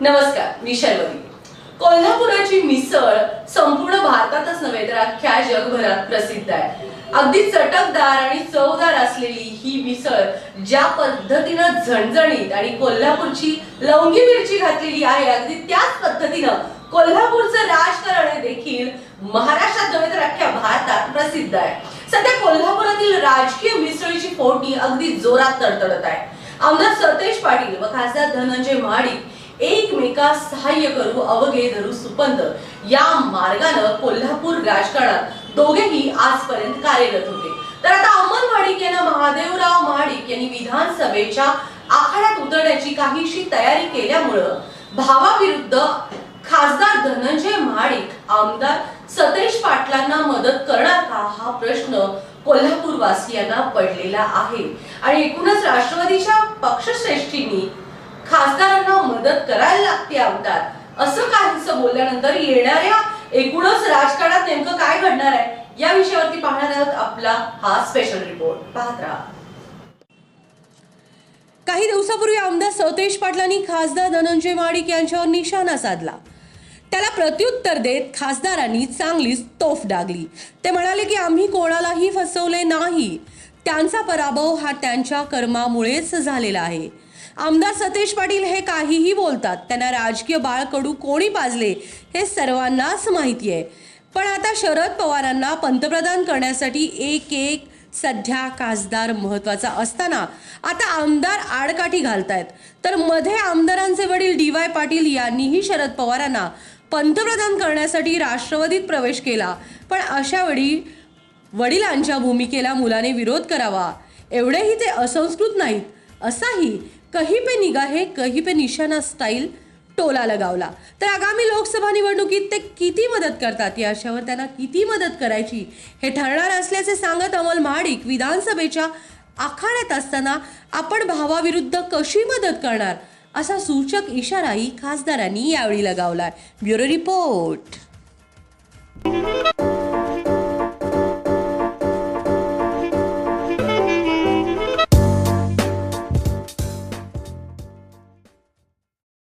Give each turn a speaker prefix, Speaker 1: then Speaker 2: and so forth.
Speaker 1: नमस्कार मी शर्वरी. कोल्हापुराची मिसळ संपूर्ण भारतातच नव्हे तर अख्ख्या जगभरात प्रसिद्ध आहे. अगदी चटकदार आणि चवदार असलेली ही मिसळ ज्या पद्धतीनं झणझणीत आणि कोल्हापूरची लवंगी मिरची घातलेली आहे अगदी त्याच पद्धतीनं कोल्हापूरचं राजकारण देखील महाराष्ट्रात नव्हे तर अख्ख्या भारतात प्रसिद्ध आहे. सध्या कोल्हापुरातील राजकीय मिसळीची फोडणी अगदी जोरात तडतडत आहे. आमदार सतेज पाटील व खासदार धनंजय महाडिक एकमेका सहाय्य करू अवघे धरू सुपंत या मार्गानं कोल्हापूर राजकारणात दोघेही आजपर्यंत कार्यरत होते. तर आता अमन महाडिक यांना महादेवराव महाडिक यांनी विधानसभेच्या आखाड्यात उतरण्याची काहीशी तयारी केल्यामुळं भावाविरुद्ध खासदार धनंजय महाडिक आमदार सतेज पाटलांना मदत करणार का हा प्रश्न कोल्हापूरवासियांना पडलेला आहे. आणि एकूणच राष्ट्रवादीच्या पक्षश्रेष्ठींनी खासदारांना मदत करायला लागते आमदार. असं काहीच बोलल्यानंतर येणाऱ्या एकूणच राजकारणात नेमकं काय घडणार आहे या विषयावरती पाहणार आहोत आपला हा स्पेशल रिपोर्ट पाहत राहा. काही दिवसापूर्वी आमदार सतेज पाटलांनी खासदार धनंजय माडिक यांच्यावर निशाणा साधला. त्याला प्रत्युत्तर देत खासदारांनी चांगलीच तोफ डागली. ते म्हणाले की आम्ही कोणालाही फसवले नाही. त्यांचा पराभव हा त्यांच्या कर्मामुळेच झालेला आहे. आमदार सतेज पाटील हे काहीही बोलतात. त्यांना राजकीय बाळकडू कोणी पाजले हे सर्वांनाच माहिती आहे. पण आता शरद पवारांना पंतप्रधान करण्यासाठी एक एक सध्या खासदार महत्त्वाचा असताना आता आमदार आडकाठी घालतायत. तर मध्ये आमदारांचे वडील डी वाय पाटील यांनीही शरद पवारांना पंतप्रधान करण्यासाठी राष्ट्रवादीत प्रवेश केला. पण अशा वेळी वडिलांच्या भूमिकेला मुलाने विरोध करावा. एवढेही ते असंस्कृत नाहीत. असाही कही पे निगाहे कही पे निशाणा स्टाईल टोला लगावला. तर आगामी लोकसभा निवडणुकीत ते किती मदत करतात? याच्यावर त्यांना किती मदत करायची? हे ठरणार असल्याचे सांगत अमल महाडिक विधानसभेच्या आखाड्यात असताना आपण भावाविरुद्ध कशी मदत करणार? असा सूचक इशाराही खासदारांनी यावेळी लगावलाय. Bureau report.